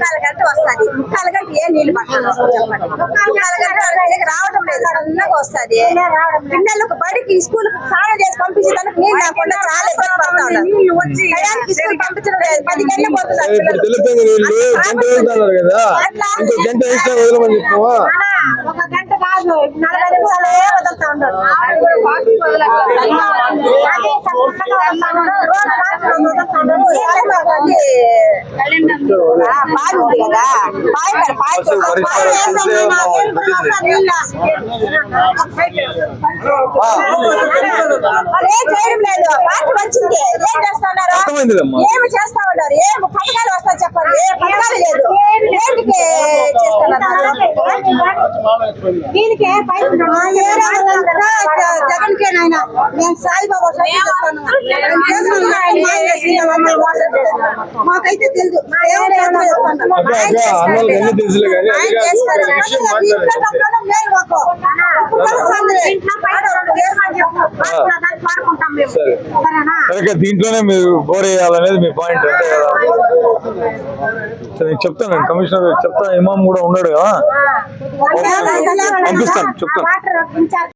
కలగంట వస్తుంది కలగంట ఏ నీళ్ళు పట్టాలి కలగంట రావడం లేదు సన్నగా వస్తుంది పిల్లలకు బడికి స్కూల్ సాయం చేసి పంపించేదానికి నీళ్ళు లేకుండా చాలా ఇబ్బంది పడతా ఉన్నారు స్కూల్ పంపించడం లేదు పది గంటలకు ఒక గంట కాదు నలభై నిమిషాలు వదులుతా ఉన్నారు బాగుంది కదా బాగా చేయడం లేదు పార్టీ వచ్చింది ఏం చేస్తున్నారు ఏమి చేస్తా ఉన్నారు? ఏం పథకాలు వస్తా చెప్పండి? ఏ పథకాలు లేదు. జగన్ కే నాయన మేము సాయిబాబా. మాకైతే సరిగ్గా దీంట్లోనే మీరు బోర్ వేయాలనేది మీ పాయింట్ అంతే కదా? నేను చెప్తాను నేను కమిషనర్ చెప్తాను ఇమాం కూడా ఉన్నాడు కదా పంపిస్తాను చెప్తాను